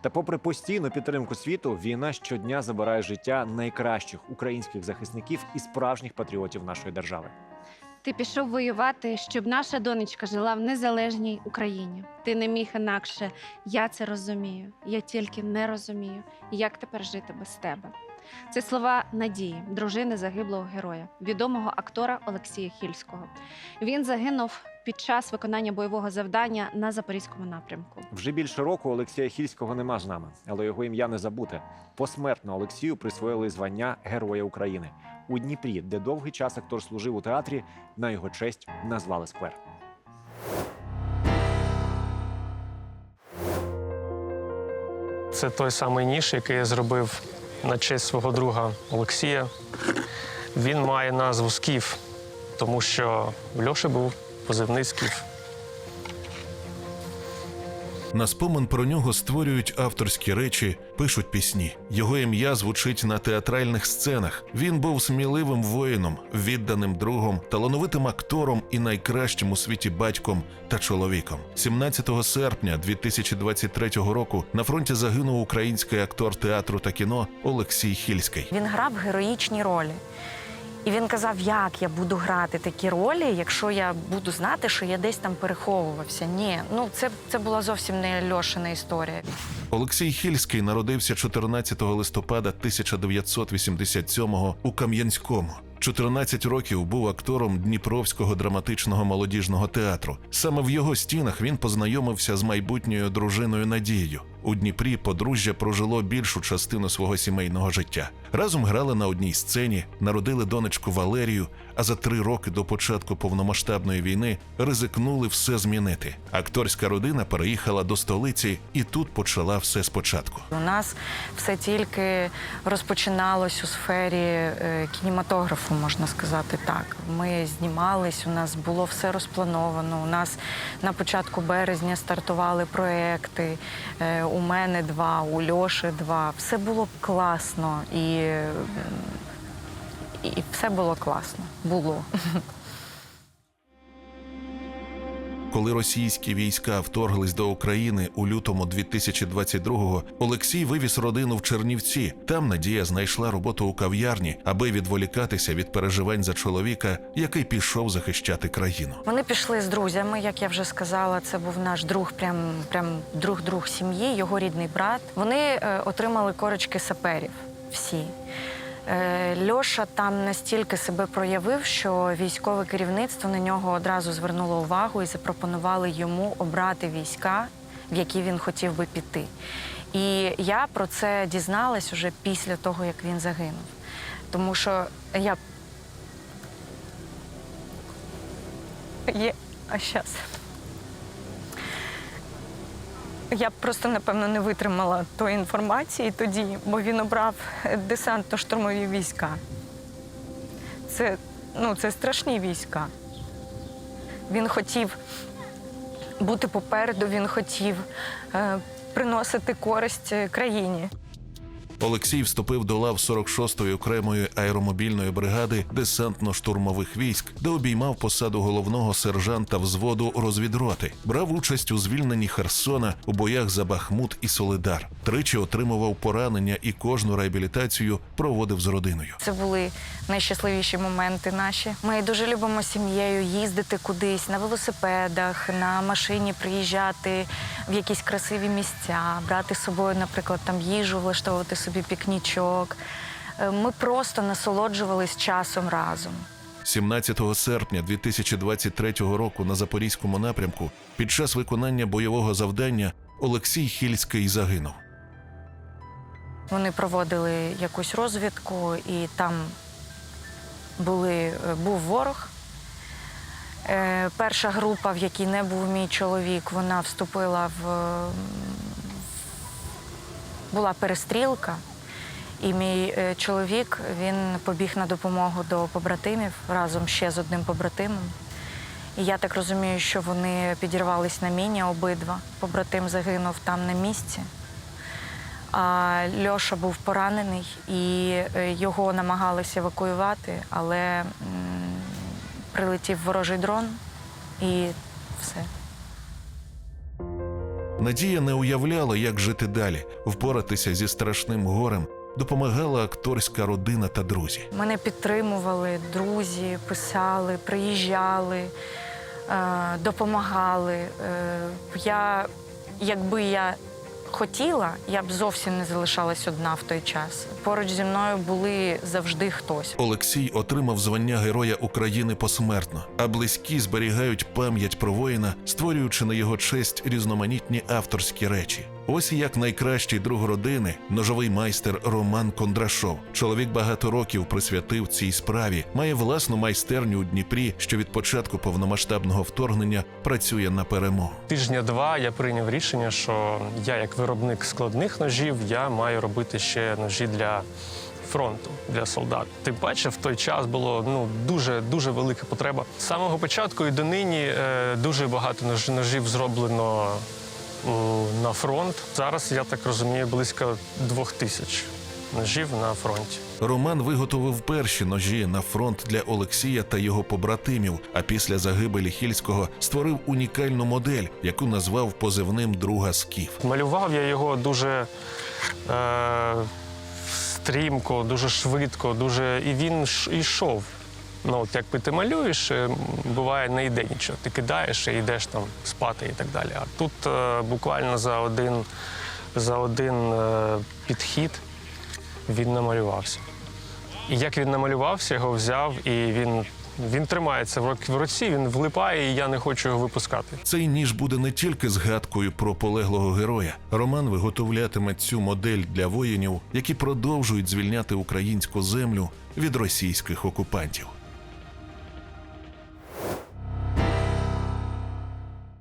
Та, попри постійну підтримку світу, війна щодня забирає життя найкращих українських захисників і справжніх патріотів нашої держави. Ти пішов воювати, щоб наша донечка жила в незалежній Україні. Ти не міг інакше. Я це розумію. Я тільки не розумію, як тепер жити без тебе. Це слова Надії, дружини загиблого героя, відомого актора Олексія Хільського. Він загинув під час виконання бойового завдання на запорізькому напрямку. Вже більше року Олексія Хільського нема з нами, але його ім'я не забуте. Посмертно Олексію присвоїли звання Героя України у Дніпрі, де довгий час актор служив у театрі. На його честь назвали сквер. Це той самий ніж, який я зробив на честь свого друга Олексія. Він має назву Скіф, тому що в Льоші був позивний Скіф. На спомин про нього створюють авторські речі, пишуть пісні. Його ім'я звучить на театральних сценах. Він був сміливим воїном, відданим другом, талановитим актором і найкращим у світі батьком та чоловіком. 17 серпня 2023 року на фронті загинув український актор театру та кіно Олексій Хільський. Він грав героїчні ролі. І він казав, як я буду грати такі ролі, якщо я буду знати, що я десь там переховувався. Ні, ну це, це була зовсім не Льошина історія. Олексій Хільський народився 14 листопада 1987-го у Кам'янському. 14 років був актором Дніпровського драматичного молодіжного театру. Саме в його стінах він познайомився з майбутньою дружиною Надією. У Дніпрі подружжя прожило більшу частину свого сімейного життя. Разом грали на одній сцені, народили донечку Валерію, а за три роки до початку повномасштабної війни ризикнули все змінити. Акторська родина переїхала до столиці і тут почала все спочатку. У нас все тільки розпочиналось у сфері е, кінематографу, можна сказати так. Ми знімались, у нас було все розплановано. У нас на початку березня стартували проекти. Е, У мене два, у Льоші два. Все було класно і, і все було класно. Було. Коли російські війська вторглись до України у лютому 2022-го, Олексій вивіз родину в Чернівці. Там Надія знайшла роботу у кав'ярні, аби відволікатися від переживань за чоловіка, який пішов захищати країну. Вони пішли з друзями, як я вже сказала. Це був наш друг, прям прям друг друг сім'ї, його рідний брат. Вони е, отримали корочки саперів. Всі. Е, Льоша там настільки себе проявив, що військове керівництво на нього одразу звернуло увагу і запропонували йому обрати війська, в які він хотів би піти. І я про це дізналась уже після того, як він загинув. Тому що я. Є. А щас. Я просто, напевно, не витримала тої інформації тоді, бо він обрав десантно-штурмові війська. Це, ну, це страшні війська. Він хотів бути попереду, він хотів е, приносити користь країні. Олексій вступив до лав 46-ї окремої аеромобільної бригади десантно-штурмових військ, де обіймав посаду головного сержанта взводу розвідроти. Брав участь у звільненні Херсона у боях за Бахмут і Солидар. Тричі отримував поранення і кожну реабілітацію проводив з родиною. Це були найщасливіші моменти наші. Ми дуже любимо сім'єю їздити кудись на велосипедах, на машині приїжджати в якісь красиві місця, брати з собою, наприклад, там їжу, влаштовувати собі пікнічок. Е, Ми просто насолоджувались часом разом. 17 серпня 2023 року на запорізькому напрямку під час виконання бойового завдання Олексій Хільський загинув. Вони проводили якусь розвідку, і там були, е, був ворог. Е, Перша група, в якій не був мій чоловік, вона вступила в була перестрілка. І мій е, чоловік він побіг на допомогу до побратимів разом ще з одним побратимом. І я так розумію, що вони підірвались на міні обидва. Побратим загинув там на місці. А Льоша був поранений і е, його намагалися евакуювати, але прилетів ворожий дрон і все. Надія не уявляла, як жити далі, впоратися зі страшним горем. Допомагала акторська родина та друзі. Мене підтримували друзі, писали, приїжджали, е, допомагали. Е, я, якби я хотіла, я б зовсім не залишалась одна в той час. Поруч зі мною були завжди хтось. Олексій отримав звання Героя України посмертно, а близькі зберігають пам'ять про воїна, створюючи на його честь різноманітні авторські речі. Ось як найкращий друг родини, ножовий майстер Роман Кондрашов. Чоловік багато років присвятив цій справі, має власну майстерню у Дніпрі, що від початку повномасштабного вторгнення працює на перемогу. Тижня два я прийняв рішення, що я, як виробник складних ножів, я маю робити ще ножі для фронту, для солдат. Тим паче, в той час було ну дуже дуже велика потреба. З самого початку і донині е, дуже багато нож- ножів зроблено на фронт. Зараз я так розумію, близько двох тисяч ножів на фронті. Роман виготовив перші ножі на фронт для Олексія та його побратимів. А після загибелі Хільського створив унікальну модель, яку назвав позивним друга Скіф. Малював я його дуже е, стрімко, дуже швидко, дуже і він йшов. Ну, от якби ти малюєш, е, буває, не йде нічого. Ти кидаєш і йдеш там спати і так далі. А тут е, буквально за один, за один е, підхід він намалювався. І як він намалювався, його взяв, і він, він тримається в руці, він влипає, і я не хочу його випускати. Цей ніж буде не тільки згадкою про полеглого героя. Роман виготовлятиме цю модель для воїнів, які продовжують звільняти українську землю від російських окупантів.